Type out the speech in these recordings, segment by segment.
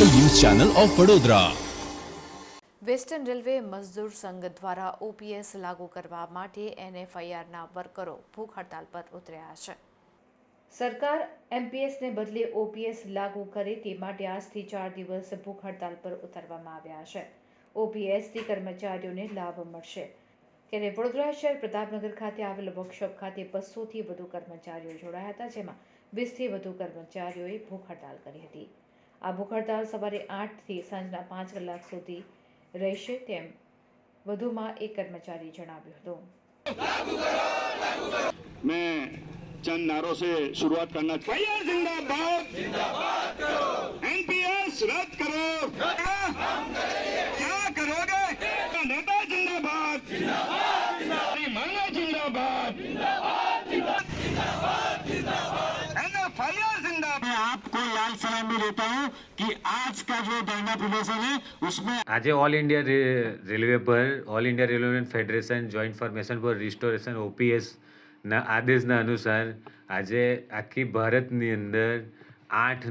Channel of Vadodara. Western railway Mazdoor Sangh દ્વારા OPS લાગુ કરવા માટે એનએફઆઈઆરના વર્કરો ભૂખ હડતાલ પર ઉતર્યા છે. સરકાર એમપીએસને બદલે ઓપીએસ લાગુ કરે તે માટે આજથી ચાર દિવસ ભૂખ હડતાલ પર ઉતારવામાં આવ્યા છે. ઓપીએસથી કર્મચારીઓને લાભ મળશે. ત્યારે વડોદરા શહેર પ્રતાપનગર ખાતે આવેલ વર્કશોપ ખાતે બસોથી વધુ કર્મચારીઓ જોડાયા હતા, જેમાં વીસથી વધુ કર્મચારીઓએ ભૂખ હડતાલ કરી હતી. આ ભૂખ હડતાલ સવારે આઠથી સાંજના પાંચ કલાક સુધી રહેશે તેમ વધુમાં એક કર્મચારી જણાવ્યું હતું. મેં ચંદ નારો સે શરૂઆત કરના ફાયર જિંદાબાદ! જિંદાબાદ કરો! आपको लाल सलामी देता हूँ कि आज का जो धरना प्रदर्शन है उसमें આજે ઓલ ઇન્ડિયા રે- રેલવે પર all India railway federation joint formation for restoration OPS ના આદેશના અનુસાર આજે આખી ભારતની અંદર આઠ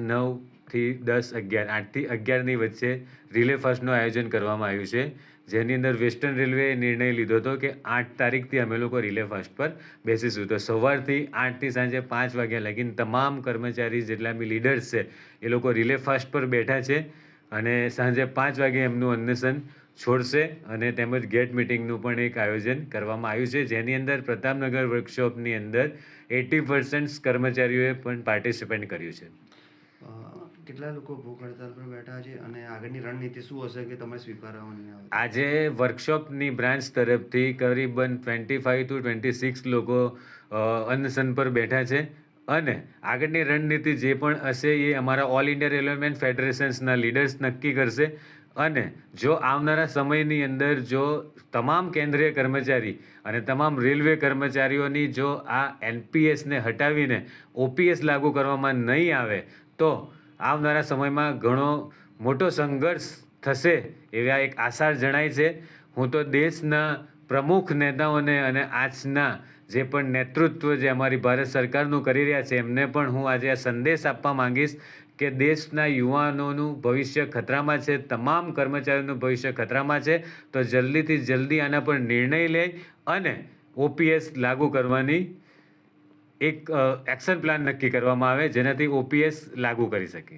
નવથી દસ અગિયાર આઠથી અગિયારની વચ્ચે રિલે ફાસ્ટનું આયોજન કરવામાં આવ્યું છે. જેની અંદર વેસ્ટર્ન રેલવેએ નિર્ણય લીધો હતો કે આઠ તારીખથી અમે લોકો રિલે ફાસ્ટ પર બેસીશું. તો સવારથી આઠથી સાંજે પાંચ વાગ્યા લગીને તમામ કર્મચારી જેટલા બી લીડર્સ છે, એ લોકો રિલે ફાસ્ટ પર બેઠા છે અને સાંજે પાંચ વાગે એમનું અન્વેષણ છોડશે અને તેમજ ગેટ મિટિંગનું પણ એક આયોજન કરવામાં આવ્યું છે. જેની અંદર પ્રતાપનગર વર્કશોપની અંદર એટી પર્સન્ટ કર્મચારીઓએ પણ પાર્ટિસિપેટ કર્યું છે. કેટલા લોકો ભૂખ હડતાલ પર બેઠા છે અને આગળની રણનીતિ શું હશે કે તમે સ્વીકારવાની આજે વર્કશોપની બ્રાન્ચ તરફથી કરીબન twenty five to twenty six લોકો અનશન પર બેઠા છે અને આગળની રણનીતિ જે પણ હશે એ અમારા ઓલ ઇન્ડિયા રેલવેમેન ફેડરેશન્સના લીડર્સ નક્કી કરશે અને જો આવનારા સમયની અંદર જો તમામ કેન્દ્રીય કર્મચારી અને તમામ રેલવે કર્મચારીઓની જો આ એનપીએસને હટાવીને ઓપીએસ લાગુ કરવામાં નહીં આવે તો આવનારા સમયમાં ઘણો મોટો સંઘર્ષ થશે એવી આ એક આસાર જણાય છે. હું તો દેશના પ્રમુખ નેતાઓને અને આજના જે પણ નેતૃત્વ જે અમારી ભારત સરકારનું કરી રહ્યા છે, એમને પણ હું આજે આ સંદેશ આપવા માંગીશ કે દેશના યુવાનોનું ભવિષ્ય ખતરામાં છે, તમામ કર્મચારીઓનું ભવિષ્ય ખતરામાં છે, તો જલ્દીથી જલ્દી આના પર નિર્ણય લે અને ઓપીએસ લાગુ કરવાની એક એક્શન પ્લાન નક્કી કરવામાં આવે જેનાથી ઓપીએસ લાગુ કરી શકીએ.